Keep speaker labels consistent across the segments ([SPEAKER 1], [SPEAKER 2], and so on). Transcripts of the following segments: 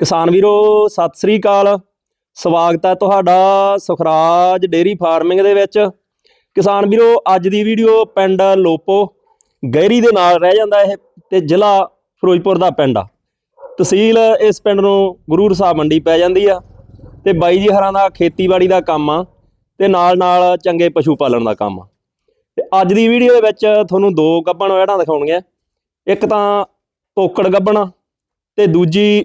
[SPEAKER 1] ਕਿਸਾਨ ਵੀਰੋ, ਸਤਿ ਸ੍ਰੀ ਅਕਾਲ। ਸਵਾਗਤ ਹੈ ਤੁਹਾਡਾ ਸੁਖਰਾਜ ਡੇਰੀ ਫਾਰਮਿੰਗ ਦੇ ਵਿੱਚ। ਕਿਸਾਨ ਵੀਰੋ, ਅੱਜ ਦੀ ਵੀਡੀਓ ਪਿੰਡ ਲੋਪੋ ਗਹਿਰੀ ਦੇ ਨਾਲ ਰਹਿ ਜਾਂਦਾ ਇਹ ਤੇ ਜ਼ਿਲ੍ਹਾ ਫਿਰੋਜ਼ਪੁਰ ਦਾ ਪਿੰਡ ਆ। ਤਹਿਸੀਲ ਇਸ ਪਿੰਡ ਨੂੰ ਗੁਰੂ ਸਾਹਿਬ ਮੰਡੀ ਪੈ ਜਾਂਦੀ ਆ ਤੇ ਬਾਈ ਜੀ ਹਰਾਂ ਦਾ ਖੇਤੀਬਾੜੀ ਦਾ ਕੰਮ ਆ ਤੇ ਨਾਲ ਨਾਲ ਚੰਗੇ ਪਸ਼ੂ ਪਾਲਣ ਦਾ ਕੰਮ ਆ। ਤੇ ਅੱਜ ਦੀ ਵੀਡੀਓ ਦੇ ਵਿੱਚ ਤੁਹਾਨੂੰ ਦੋ ਗੱਬਣ ਵਹਿੜਾਂ ਦਿਖਾਉਣੀਆਂ। ਇੱਕ ਤਾਂ ਤੋਕੜ ਗੱਭਣ ਤੇ ਦੂਜੀ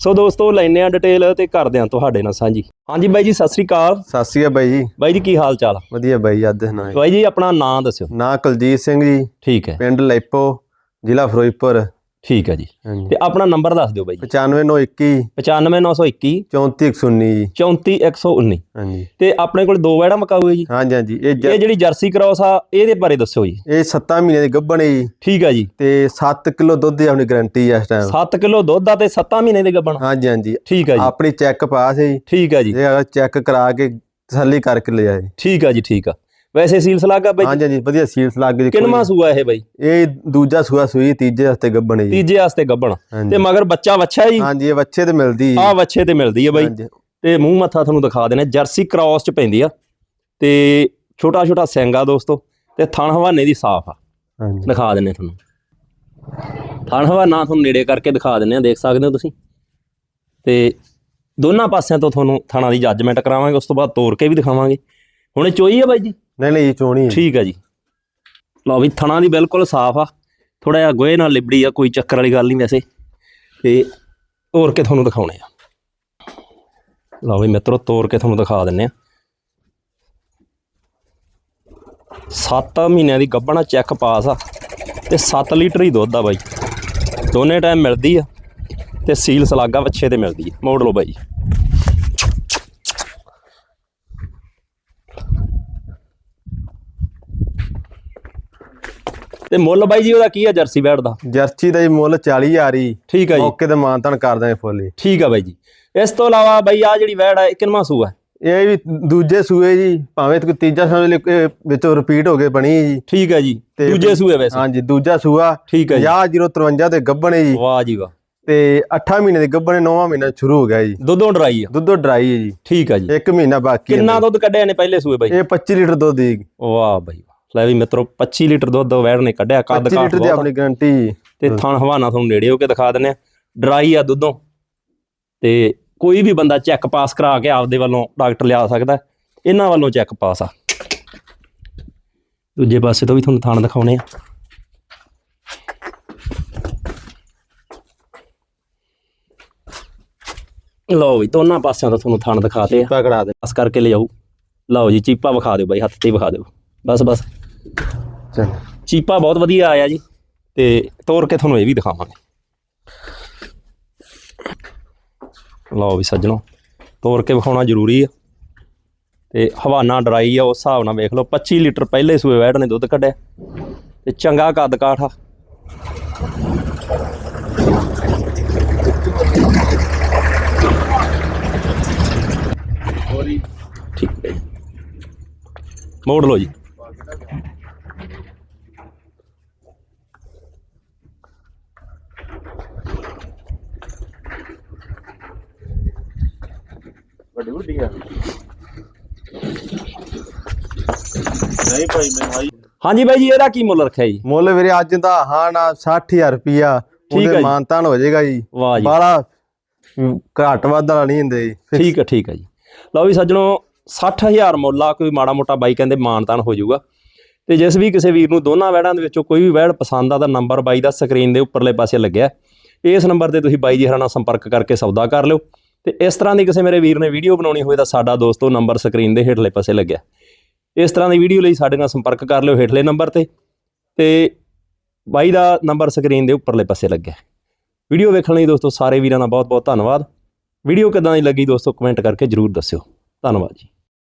[SPEAKER 1] ਸੋ ਦੋਸਤੋ ਲੈਨੇ ਆ ਡਿਟੇਲ ਤੇ ਕਰਦੇ ਆ ਤੁਹਾਡੇ ਨਾਲ ਸਾਂਝੀ। ਹਾਂਜੀ ਬਾਈ ਜੀ ਸਤਿ ਸ੍ਰੀ ਅਕਾਲ।
[SPEAKER 2] ਸਤਿ ਸ਼੍ਰੀ ਅਕਾਲ ਬਾਈ ਜੀ।
[SPEAKER 1] ਬਾਈ ਜੀ ਕੀ ਹਾਲ ਚਾਲ? ਆ?
[SPEAKER 2] ਵਧੀਆ ਬਾਈ ਅੱਜ ਨਾ
[SPEAKER 1] ਬਾਈ ਜੀ ਆਪਣਾ ਨਾਮ ਦੱਸਿਓ।
[SPEAKER 2] ਨਾ ਕੁਲਜੀਤ ਸਿੰਘ ਜੀ।
[SPEAKER 1] ਠੀਕ ਹੈ।
[SPEAKER 2] ਪਿੰਡ ਲੈਪੋ ਜ਼ਿਲ੍ਹਾ ਫਿਰੋਜ਼ਪੁਰ।
[SPEAKER 1] ਠੀਕ ਹੈ ਜੀ।
[SPEAKER 2] ਹਾਂਜੀ।
[SPEAKER 1] ਤੇ ਆਪਣਾ ਨੰਬਰ ਦੱਸ ਦਿਓ ਬਾਈ ਜੀ।
[SPEAKER 2] 95921
[SPEAKER 1] 95921
[SPEAKER 2] 34119 ਜੀ
[SPEAKER 1] 34119
[SPEAKER 2] ਹਾਂਜੀ।
[SPEAKER 1] ਤੇ ਆਪਣੇ ਕੋਲ ਦੋ ਵੈੜਾ ਮਕਾਊ ਹੈ ਜੀ।
[SPEAKER 2] ਹਾਂਜੀ ਹਾਂਜੀ। ਇਹ ਜ-
[SPEAKER 1] ਜਿਹੜੀ ਜਰਸੀ ਕ੍ਰਾਸ ਆ ਇਹਦੇ ਬਾਰੇ ਦੱਸਿਓ ਜੀ।
[SPEAKER 2] ਇਹ 7 ਮਹੀਨੇ ਦੀ ਗੱਭਣ ਹੈ ਜੀ।
[SPEAKER 1] ਠੀਕ ਹੈ ਜੀ।
[SPEAKER 2] ਤੇ 7 ਕਿਲੋ ਦੁੱਧ ਦੀ ਆਪਣੀ ਗਾਰੰਟੀ ਹੈ ਇਸ ਟਾਈਮ
[SPEAKER 1] 7 ਕਿਲੋ ਦੁੱਧ ਆ ਤੇ 7 ਮਹੀਨੇ ਦੇ ਗੱਬਣ
[SPEAKER 2] ਹਾਂਜੀ ਹਾਂਜੀ।
[SPEAKER 1] ਠੀਕ ਹੈ ਜੀ।
[SPEAKER 2] ਆਪਣੀ ਚੈੱਕ ਪਾਸ ਹੈ ਜੀ।
[SPEAKER 1] ਠੀਕ ਹੈ ਜੀ।
[SPEAKER 2] ਇਹ ਚੈੱਕ ਕਰਾ ਕੇ ਤਸੱਲੀ ਕਰਕੇ ਲੈ ਜਾਏ
[SPEAKER 1] ਠੀਕ ਹੈ ਜੀ ਠੀਕ ਆ। ਵੈਸੇ ਸੀਲ ਸਲਾਗਾ ਬਾਈ
[SPEAKER 2] ਹਾਂਜੀ ਹਾਂਜੀ ਵਧੀਆ ਸੀਲਸ ਲੱਗ ਗਈ
[SPEAKER 1] ਕਿੰਨਵਾਂ ਸੂਆ ਇਹ ਬਾਈ?
[SPEAKER 2] ਇਹ ਦੂਜਾ ਸੂਆ ਸੂਈ ਤੀਜੇ ਗੱਭਣ ਹੈ ਜੀ।
[SPEAKER 1] ਤੀਜੇ ਵਾਸਤੇ ਗੱਬਣ। ਤੇ ਮਗਰ ਬੱਚਾ ਵੱਛਾ ਹੈ ਜੀ?
[SPEAKER 2] ਹਾਂਜੀ ਇਹ ਬੱਚੇ ਤੇ ਮਿਲਦੀ
[SPEAKER 1] ਆ ਵੱਛੇ ਤੇ ਮਿਲਦੀ ਹੈ ਬਾਈ। ਤੇ ਮੂੰਹ ਮੱਥਾ ਤੁਹਾਨੂੰ ਦਿਖਾ ਦੇਣਾ ਜਰਸੀ ਕ੍ਰਾਸ ਚ ਪੈਂਦੀ ਆ। ਤੇ ਛੋਟਾ ਛੋਟਾ ਸਿੰਗਾ ਦੋਸਤੋ। ਤੇ ਥਣ ਹਵਾਨੇ ਦੀ ਸਾਫ਼ ਆ।
[SPEAKER 2] ਹਾਂਜੀ।
[SPEAKER 1] ਦਿਖਾ ਦਿੰਨੇ ਤੁਹਾਨੂੰ। ਥਣ ਹਵਾਨਾ ਤੁਹਾਨੂੰ ਨੇੜੇ ਕਰਕੇ ਦਿਖਾ ਦਿੰਨੇ ਆ ਦੇਖ ਸਕਦੇ ਹੋ ਤੁਸੀਂ। ਤੇ ਦੋਨਾਂ ਪਾਸਿਆਂ ਤੋਂ ਤੁਹਾਨੂੰ ਥਣਾਂ ਦੀ ਜੱਜਮੈਂਟ ਕਰਾਵਾਂਗੇ। ਉਸ ਤੋਂ ਬਾਅਦ ਤੋੜ ਕੇ ਵੀ ਦਿਖਾਵਾਂਗੇ। ਹੁਣ ਇਹ ਚੋਈ ਆ ਬਾਈ ਜੀ?
[SPEAKER 2] ਨਹੀਂ ਨਹੀਂ, ਇਹ ਚੋਣੀ
[SPEAKER 1] ਠੀਕ ਆ ਜੀ। ਲਓ ਵੀ ਥਣਾ ਦੀ ਬਿਲਕੁਲ ਸਾਫ਼ ਆ। ਥੋੜਾ ਜਿਹਾ ਗੋਹੇ ਨਾਲ ਲਿਬੜੀ ਆ, ਕੋਈ ਚੱਕਰ ਵਾਲੀ ਗੱਲ ਨਹੀਂ ਵੈਸੇ। ਤੇ ਤੋੜ ਕੇ ਤੁਹਾਨੂੰ ਦਿਖਾਉਣੇ ਆ। ਲਓ ਵੀ ਮਿੱਤਰੋ ਤੋੜ ਕੇ ਤੁਹਾਨੂੰ ਦਿਖਾ ਦਿੰਨੇ ਆ। 7 ਮਹੀਨਿਆਂ ਦੀ ਗੱਭਣਾ ਚੈੱਕ ਪਾਸ ਆ ਤੇ 7 ਲੀਟਰ ਹੀ ਦੁੱਧ ਆ ਬਾਈ। ਦੋਨੇ ਟਾਈਮ ਮਿਲਦੀ ਆ ਤੇ ਸੀਲ ਸਲਾਗਾ ਵੱਛੇ ਤੇ ਮਿਲਦੀ ਆ। ਮੋੜ ਲਓ ਬਾਈ। ਤੇ ਮੁੱਲ ਬਾਈ ਜੀ ਉਹਦਾ ਕੀ ਆ ਜਰਸੀ ਬੈਡ ਦਾ?
[SPEAKER 2] ਜਰਸੀ ਦਾ ਜੀ ਮੁੱਲ 40000 ਹੀ
[SPEAKER 1] ਠੀਕ ਆ ਜੀ।
[SPEAKER 2] ਮੌਕੇ ਤੇ ਮਾਨਤਨ ਕਰ ਦਾਂਗੇ ਫੁੱਲ
[SPEAKER 1] ਠੀਕ ਆ ਬਾਈ ਜੀ। ਇਸ ਤੋਂ ਇਲਾਵਾ ਬਾਈ ਆ ਜਿਹੜੀ ਵੈੜ ਆ ਇਹ ਕਿੰਨਵਾਂ ਸੂਆ ਹੈ?
[SPEAKER 2] ਇਹ ਵੀ ਦੂਜੇ ਸੂਏ ਜੀ ਭਾਵੇਂ ਤੇ ਤੀਜਾ ਸਮਝ ਵਿੱਚੋਂ ਰਿਪੀਟ ਹੋ ਕੇ ਬਣੀ ਹੈ ਜੀ।
[SPEAKER 1] ਠੀਕ ਹੈ ਜੀ ਦੂਜੇ ਸੂਏ ਵੈਸੇ।
[SPEAKER 2] ਹਾਂਜੀ ਦੂਜਾ ਸੂਆ।
[SPEAKER 1] ਠੀਕ ਹੈ ਜੀ।
[SPEAKER 2] 5053 ਤੇ ਗੱਭਣੇ ਜੀ।
[SPEAKER 1] ਵਾਹ ਜੀ ਵਾਹ।
[SPEAKER 2] ਤੇ 8 ਮਹੀਨੇ ਦੇ ਗੱਭਣੇ 9ਵਾਂ ਮਹੀਨਾ ਸ਼ੁਰੂ ਹੋ ਗਿਆ ਜੀ।
[SPEAKER 1] ਦੁੱਧੋਂ ਡਰਾਈ ਆ।
[SPEAKER 2] ਦੁੱਧੋ ਡਰਾਈ ਹੈ ਜੀ।
[SPEAKER 1] ਠੀਕ ਆ ਜੀ।
[SPEAKER 2] ਇੱਕ ਮਹੀਨਾ ਬਾਕੀ ਹੈ
[SPEAKER 1] ਕਿੰਨਾ ਦੁੱਧ ਕੱਢਿਆ ਨੇ ਪਹਿਲੇ ਸੂਏ ਬਾਈ?
[SPEAKER 2] ਇਹ 25 ਲੀਟਰ ਦੁੱਧ ਦੀ।
[SPEAKER 1] ਵਾਹ ਬਾਈ। ਲੈ ਵੀ ਮਿੱਤਰੋ 25 ਲੀਟਰ ਦੁੱਧ ਵੈੜ ਨੇ ਕੱਢਿਆ ਕੱਦ
[SPEAKER 2] 25
[SPEAKER 1] ਕਾਠ
[SPEAKER 2] ਲੀਟਰ ਦੀ। ਆਪਣੀ ਗਾਰੰਟੀ
[SPEAKER 1] ਤੇ ਥਣ ਹਵਾਨਾ ਤੁਹਾਨੂੰ ਨੇੜੇ ਹੋ ਕੇ ਦਿਖਾ ਦਿੰਨੇ ਆ। ਡਰਾਈ ਆ ਦੁੱਧੋਂ। ਤੇ ਕੋਈ ਵੀ ਬੰਦਾ ਚੈੱਕ ਪਾਸ ਕਰਾ ਕੇ ਆਪਦੇ ਵੱਲੋਂ ਡਾਕਟਰ ਲਿਆ ਸਕਦਾ। ਇਹਨਾਂ ਵੱਲੋਂ ਚੈੱਕ ਪਾਸ ਆ। ਦੂਜੇ ਪਾਸੇ ਤੋਂ ਵੀ ਤੁਹਾਨੂੰ ਥਣ ਦਿਖਾਉਣੇ ਆ। ਲਓ ਵੀ ਦੋਨਾਂ ਪਾਸਿਆਂ ਤੋਂ ਤੁਹਾਨੂੰ ਥਣ ਦਿਖਾਤੇ ਆ।
[SPEAKER 2] ਪਕੜਾ ਦੇ।
[SPEAKER 1] ਬਸ ਕਰਕੇ ਲਿਆਓ। ਲਓ ਜੀ ਚੀਪਾ ਵਿਖਾ ਦਿਓ ਬਾਈ ਹੱਥ ਤੇ ਵਿਖਾ ਦਿਓ। ਬਸ ਬਸ।
[SPEAKER 2] ਚਲ।
[SPEAKER 1] ਚੀਪਾ ਬਹੁਤ ਵਧੀਆ ਆਇਆ ਜੀ, ਤੇ ਤੋੜ ਕੇ ਤੁਹਾਨੂੰ ਇਹ ਵੀ ਦਿਖਾਵਾਂਗੇ। ਲਓ ਵੀ ਸੱਜਣੋ ਤੋੜ ਕੇ ਵਿਖਾਉਣਾ ਜ਼ਰੂਰੀ ਆ। ਤੇ ਹਵਾਨਾ ਡਰਾਈ ਆ, ਉਸ ਹਿਸਾਬ ਨਾਲ ਵੇਖ ਲਓ 25 ਲੀਟਰ ਪਹਿਲੇ ਸੂਏ ਵੈੜ ਨੇ ਦੁੱਧ ਕੱਢਿਆ, ਤੇ ਚੰਗਾ ਕੱਦ ਕਾਠ ਆ। ਠੀਕ ਹੈ ਮੋੜ ਲਓ ਜੀ।
[SPEAKER 3] ਵੱਡੀ ਵੱਡੀ ਆ। ਨਹੀਂ ਭਾਈ ਮੈਂ ਭਾਈ
[SPEAKER 1] ਹਾਂਜੀ ਬਾਈ ਜੀ ਇਹਦਾ ਕੀ ਮੁੱਲ ਰੱਖਿਆ ਜੀ?
[SPEAKER 2] ਮੁੱਲ ਵੀਰੇ ਅੱਜ ਦਾ ਹਾਂ ਨਾ 60000 ਰੁਪਿਆ
[SPEAKER 1] ਠੀਕ ਹੈ
[SPEAKER 2] ਉਹਦੇ
[SPEAKER 1] ਜੀ।
[SPEAKER 2] ਮਾਨਤਾਨ ਹੋ ਜਾਏਗਾ ਜੀ।
[SPEAKER 1] ਵਾਹ ਜੀ।
[SPEAKER 2] ਬਾਲਾ ਘਾਟ ਵਾਧਾ ਵਾਲਾ ਨਹੀਂ ਹੁੰਦੇ ਜੀ।
[SPEAKER 1] ਠੀਕ ਹੈ ਠੀਕ ਹੈ ਜੀ। ਲਓ ਵੀ ਸੱਜਣੋ 60000 ਮੁੱਲ ਆ ਕੋਈ ਮਾੜਾ ਮੋਟਾ ਬਾਈ ਕਹਿੰਦੇ ਮਾਨਤਾਨ ਹੋ ਜਾਊਗਾ। ਤੇ ਜਿਸ ਵੀ ਕਿਸੇ ਵੀਰ ਨੂੰ ਦੋਨਾਂ ਵੈੜਾਂ ਦੇ ਵਿੱਚੋਂ ਕੋਈ ਵੀ ਵੈੜ ਪਸੰਦ ਆ ਤਾਂ ਨੰਬਰ ਬਾਈ ਦਾ ਸਕਰੀਨ ਦੇ ਉੱਪਰਲੇ ਪਾਸੇ ਲੱਗਿਆ। ਇਸ ਨੰਬਰ ਤੇ ਤੁਸੀਂ ਬਾਈ ਜੀ ਹਰਾਂ ਨਾਲ ਸੰਪਰਕ ਕਰਕੇ ਸੌਦਾ ਕਰ ਲਿਓ। ਤੇ ਇਸ ਤਰ੍ਹਾਂ ਦੀ ਕਿਸੇ ਮੇਰੇ ਵੀਰ ਨੇ ਵੀਡੀਓ ਬਣਾਉਣੀ ਹੋਵੇ ਤਾਂ ਸਾਡਾ ਦੋਸਤੋ ਨੰਬਰ ਸਕਰੀਨ ਦੇ ਹੇਠਲੇ ਪਾਸੇ ਲੱਗਿਆ। ਇਸ ਤਰ੍ਹਾਂ ਦੀ ਵੀਡੀਓ ਲਈ ਸਾਡੇ ਨਾਲ ਸੰਪਰਕ ਕਰ ਲਿਓ ਹੇਠਲੇ ਨੰਬਰ ਤੇ ਤੇ ਬਾਈ ਦਾ ਨੰਬਰ ਸਕਰੀਨ ਦੇ ਉੱਪਰਲੇ ਪਾਸੇ ਲੱਗਿਆ। ਵੀਡੀਓ ਵੇਖਣ ਲਈ ਦੋਸਤੋ ਸਾਰੇ ਵੀਰਾਂ ਦਾ ਬਹੁਤ ਬਹੁਤ ਧੰਨਵਾਦ। ਵੀਡੀਓ ਕਿਦਾਂ ਦੀ ਲੱਗੀ ਦੋਸਤੋ ਕਮੈਂਟ ਕਰਕੇ ਜਰੂਰ ਦੱਸਿਓ। ਧੰਨਵਾਦ ਜੀ।